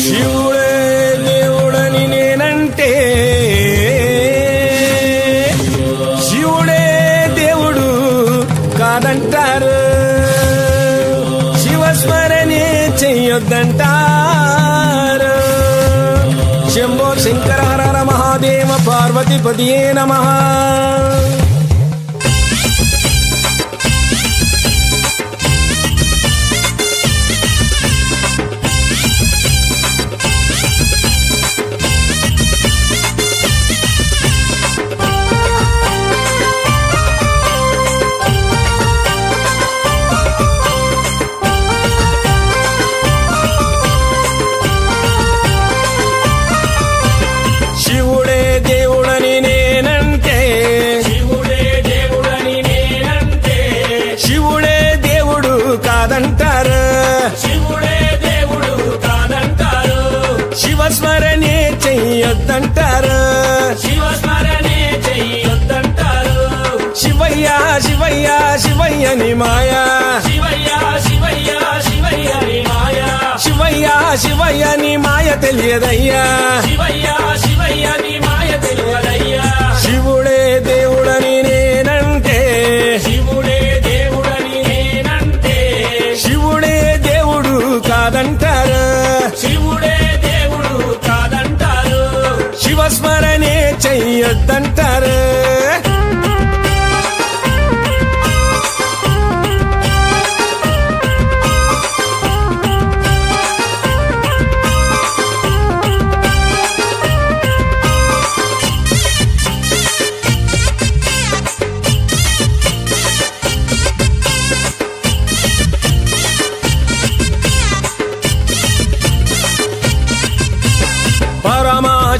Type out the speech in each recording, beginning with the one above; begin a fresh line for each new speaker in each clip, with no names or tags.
శివుడే దేవుడని నేనంటే శివుడే దేవుడు కాదంటారు. శివస్మరణే చెయ్యొద్దంటారు. శంభో శంకర హర మహాదేవ పార్వతిపతియే నమ. శివయ్య శివయ్య శివయ్యని మాయా.
శివయ్య శివయ్య శివయ్య నీ మాయ.
శివయ్య శివయ్యని మాయ తెలియదయ్యా.
శివయ్య శివయ్య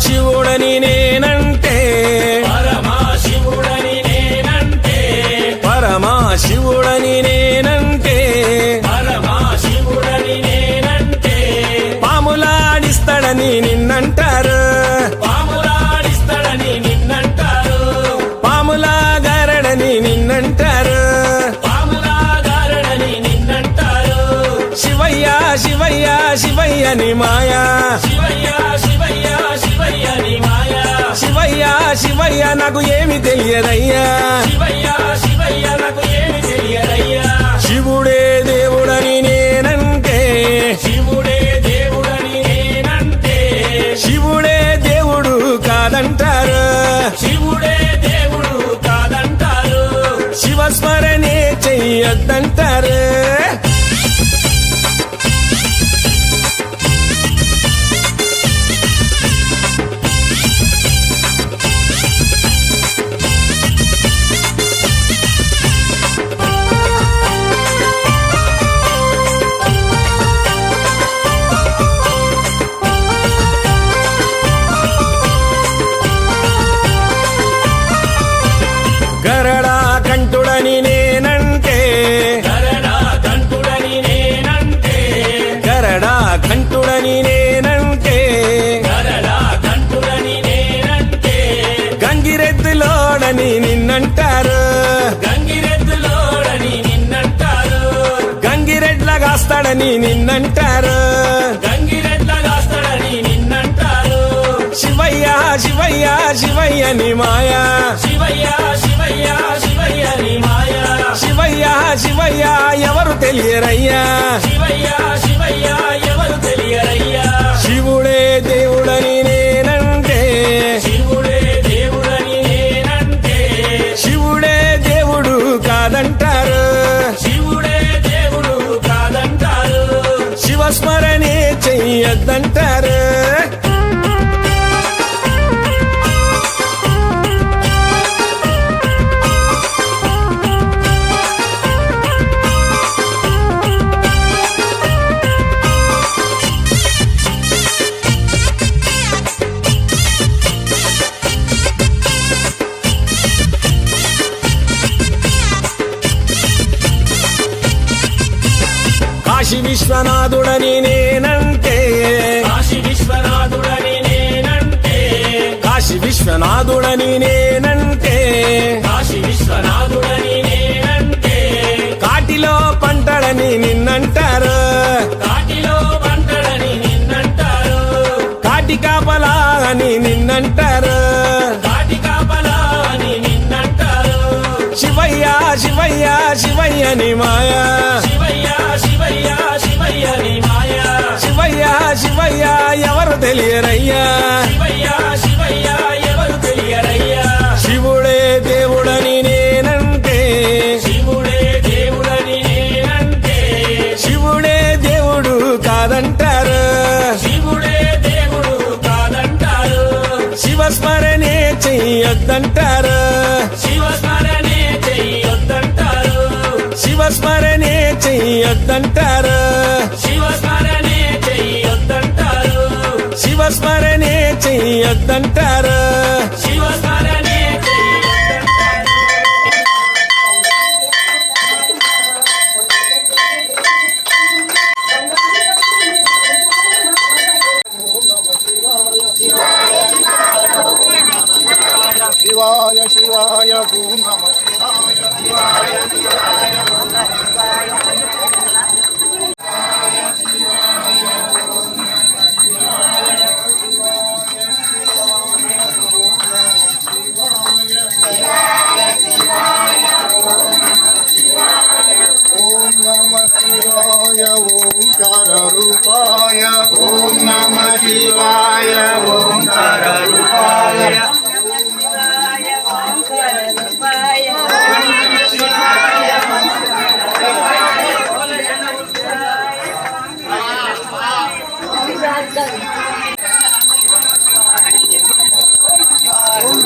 పరమాశివుడని నేనంటే.
పరమా శివుడని నేనంటే.
పరమాశివుడని నేనంటే.
పరమా శివుడని నేనంటే.
పాములాడిస్తాడని నిన్నంటారు.
పాములాడిస్తాడని నిన్నంటారు.
పాములాగారడని నిన్నంటారు.
పాములాగారడని నిన్నంటారు.
శివయ్య శివయ్య శివయ్యని మాయా.
శివయ్య శివయ్య శివయ్య
నాకు ఏమి తెలియదయ్యా.
శివయ్య శివయ్య
నిన్నంటారు. శివయ్య శివయ్య శివయ్యని మాయా.
శివయ్య శివయ్య శివయ్య నీ మాయ.
శివయ్య శివయ్య ఎవరు తెలియరయ్యా.
శివయ్య
విశ్వనాథుడని నేనంటే. కాశీ విశ్వనాథుడని నేనంటే.
కాటిలో పంటడని నిన్నంటారు.
కాటిలో పంటడని నిన్నంటారు.
కాటి కాపలా అని
నిన్నంటారు. కాటి కాపలా అని నిన్నంటారు.
శివయ్య శివయ్య శివయ్యని మాయా.
శివయ్య శివయ్య శివయ్యని మాయా.
శివయ్య శివయ్య ఎవరు తెలియరయ్యా. శివయ్య
శివయ్య చెయ్యొద్దంటారు.
శివస్మరణే చెయ్యొద్దంటారు.
శివస్మరణే చెయ్యొద్దంటారు.
శివస్మరణే చెయ్యొద్దంటారు.
శివస్మరణే చెయ్యొద్దంటారు.
శివస్మరణ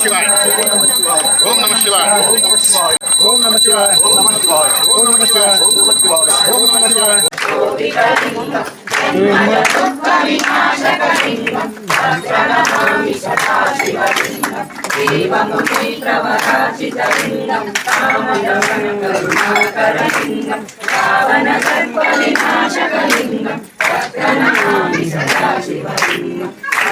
శివాయ. ఓం నమ శివాయ. ఓం నమ శివాయ ఓం నమ శివాయ ఓం నమ శివాయ రావణ కల్ప వినాశకలింగం సదాశివలింగం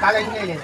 కాలేజీ